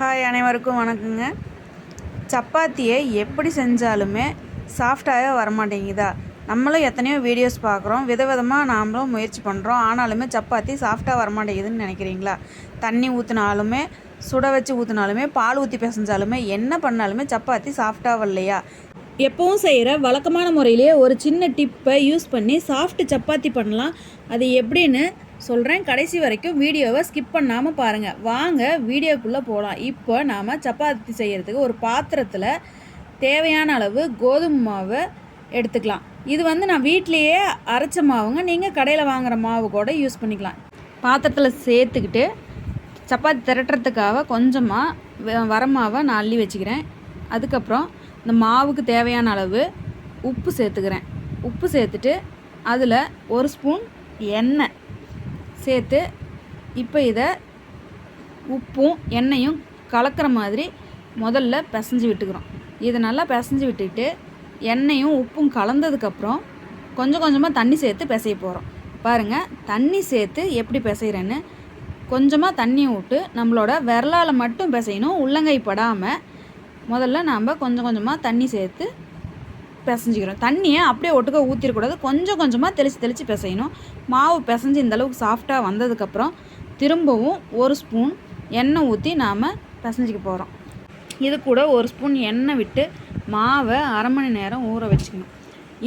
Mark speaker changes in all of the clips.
Speaker 1: Hi அனைவருக்கும் வணக்கங்க. சப்பாத்தியை எப்படி செஞ்சாலுமே சாஃப்டாகவே வரமாட்டேங்குதா? நம்மளும் எத்தனையோ வீடியோஸ் பார்க்குறோம். விதவிதமாக நாமளும் முயற்சி பண்ணுறோம் ஆனாலுமே சப்பாத்தி சாஃப்டாக வரமாட்டேங்குதுன்னு நினைக்கிறீங்களா? தண்ணி ஊற்றினாலுமே சுட வச்சு ஊற்றினாலுமே பால் ஊற்றி பிசைஞ்சாலுமே என்ன பண்ணாலுமே சப்பாத்தி சாஃப்டாக வரலையா? எப்பவும் செய்கிற வழக்கமான முறையிலேயே ஒரு சின்ன டிப்பை யூஸ் பண்ணி சாஃப்ட் சப்பாத்தி பண்ணலாம். அது எப்படின்னு சொல்கிறேன் கடைசி வரைக்கும் வீடியோவை ஸ்கிப் பண்ணாமல் பாருங்கள் வாங்க வீடியோக்குள்ளே போகலாம் இப்போ நாம் சப்பாத்தி செய்கிறதுக்கு ஒரு பாத்திரத்தில் தேவையான அளவு கோதுமை மாவை எடுத்துக்கலாம். இது வந்து நான் வீட்டிலையே அரைச்ச மாவுங்க. நீங்கள் கடையில் வாங்குகிற மாவு கூட யூஸ் பண்ணிக்கலாம். பாத்திரத்தில் சேர்த்துக்கிட்டு சப்பாத்தி திரட்டுறதுக்காக கொஞ்சமாக வர மாவை நான் அள்ளி வச்சுக்கிறேன். அதுக்கப்புறம் இந்த மாவுக்கு தேவையான அளவு உப்பு சேர்த்துக்கிறேன். உப்பு சேர்த்துட்டு அதில் ஒரு ஸ்பூன் எண்ணெய் சேர்த்து இப்போ இதை உப்பும் எண்ணெயும் கலக்கிற மாதிரி முதல்ல பிசைஞ்சு விட்டுக்கிறோம். இதை நல்லா பிசைஞ்சு விட்டுட்டு எண்ணெயும் உப்பும் கலந்ததுக்கப்புறம் கொஞ்சம் கொஞ்சமாக தண்ணி சேர்த்து பிசைய போகிறோம் பாருங்கள் தண்ணி சேர்த்து எப்படி பிசைகிறேன்னு கொஞ்சமாக தண்ணியை விட்டு நம்மளோட விரலால் மட்டும் பிசையணும் உள்ளங்கை படாமல் முதல்ல நாம் கொஞ்சம் கொஞ்சமாக தண்ணி சேர்த்து பிசைஞ்சிக்கிறோம். தண்ணியை அப்படியே ஒட்டுக்க ஊற்றிடக்கூடாது கொஞ்சம் கொஞ்சமாக தெளித்து தெளித்து பிசையணும். மாவு பிசைஞ்சு இந்தளவுக்கு சாஃப்டாக வந்ததுக்கப்புறம் திரும்பவும் ஒரு ஸ்பூன் எண்ணெய் ஊற்றி நாம் பிசைஞ்சிக்க போகிறோம் இது கூட ஒரு ஸ்பூன் எண்ணெய் விட்டு மாவை அரை மணி நேரம் ஊற வச்சுக்கணும்.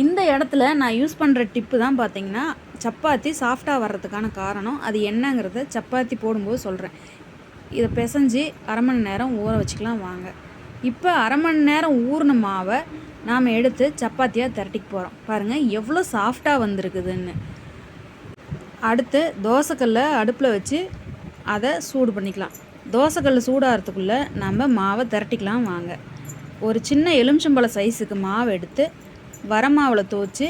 Speaker 1: இந்த இடத்துல நான் யூஸ் பண்ணுற டிப்பு தான் பார்த்தீங்கன்னா சப்பாத்தி சாஃப்டாக வர்றதுக்கான காரணம் அது என்னங்கிறத சப்பாத்தி போடும்போது சொல்கிறேன் இதை பிசைஞ்சு அரை மணி நேரம் ஊற வச்சுக்கலாம் வாங்க. இப்போ அரை மணி நேரம் ஊறின மாவை நாம் எடுத்து சப்பாத்தியாக திரட்டிக்கு போகிறோம் பாருங்கள் எவ்வளோ சாஃப்டாக வந்திருக்குதுன்னு. அடுத்து தோசைக்கல்லை அடுப்பில் வச்சு அதை சூடு பண்ணிக்கலாம். தோசைக்கல் சூடாகிறதுக்குள்ளே நம்ம மாவை திரட்டிக்கலாம் வாங்க. ஒரு சின்ன எலுமிச்சம்பழ சைஸுக்கு மாவு எடுத்து வர மாவில் துவச்சி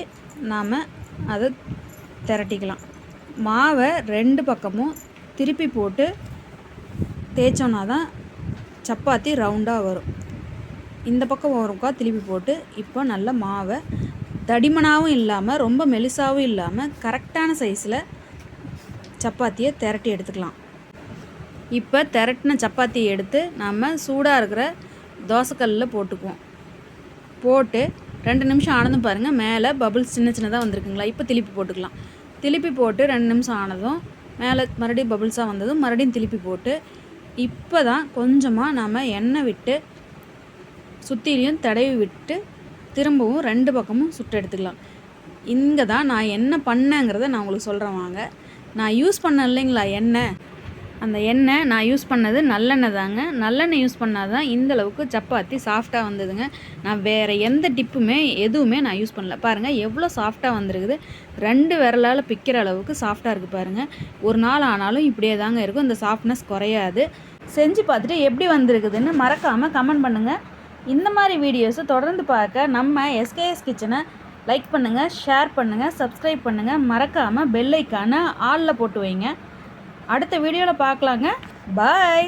Speaker 1: நாம் அதை திரட்டிக்கலாம். மாவை ரெண்டு பக்கமும் திருப்பி போட்டு தேய்ச்சோன்னா தான் சப்பாத்தி ரவுண்டாக வரும். இந்த பக்கம் ஒருக்கா திருப்பி போட்டு இப்போ நல்ல மாவை தடிமனாகவும் இல்லாமல் ரொம்ப மெலிசாகவும் இல்லாமல் கரெக்டான சைஸில் சப்பாத்தியை திரட்டி எடுத்துக்கலாம். இப்போ திரட்டின சப்பாத்தியை எடுத்து நம்ம சூடாக இருக்கிற தோசைக்கல்லில் போட்டுக்குவோம். போட்டு ரெண்டு நிமிஷம் ஆனதும் பாருங்கள் மேலே பபுள்ஸ் சின்ன சின்னதாக வந்திருக்குங்களா? இப்போ திருப்பி போட்டுக்கலாம். திருப்பி போட்டு ரெண்டு நிமிஷம் ஆனதும் மேலே மறுபடியும் பபுள்ஸாக வந்ததும் மறுபடியும் திருப்பி போட்டு இப்போ தான் கொஞ்சமாக நாம் எண்ணெய் விட்டு சுற்றிலையும் தடவி விட்டு திரும்பவும் ரெண்டு பக்கமும் சுட்டு எடுத்துக்கலாம். இங்கே தான் நான் என்ன பண்ணேங்கிறத நான் உங்களுக்கு சொல்கிறேன் வாங்க. நான் யூஸ் பண்ண இல்லைங்களா எண்ணெய்? அந்த எண்ணெய் நான் யூஸ் பண்ணது நல்லெண்ணெய் தாங்க. நல்லெண்ணெய் யூஸ் பண்ணால் தான் இந்தளவுக்கு சப்பாத்தி சாஃப்டாக வந்ததுங்க. நான் வேறு எந்த டிப்புமே எதுவுமே நான் யூஸ் பண்ணல. பாருங்கள் எவ்வளோ சாஃப்டாக வந்திருக்குது. ரெண்டு விரலால் பிக்கிற அளவுக்கு சாஃப்டாக இருக்குது பாருங்கள் ஒரு நாள் ஆனாலும் இப்படியே தாங்க இருக்கும். இந்த சாஃப்ட்னஸ் குறையாது. செஞ்சு பார்த்துட்டு எப்படி வந்திருக்குதுன்னு மறக்காமல் கமெண்ட் பண்ணுங்கள் இந்த மாதிரி வீடியோஸை தொடர்ந்து பார்க்க நம்ம எஸ்கேஎஸ் கிச்சனை லைக் பண்ணுங்கள் ஷேர் பண்ணுங்கள் சப்ஸ்கிரைப் பண்ணுங்கள் மறக்காமல் பெல்லைக்கான ஆளில் போட்டு வைங்க. அடுத்த வீடியோவில் பார்க்கலாங்க. பாய்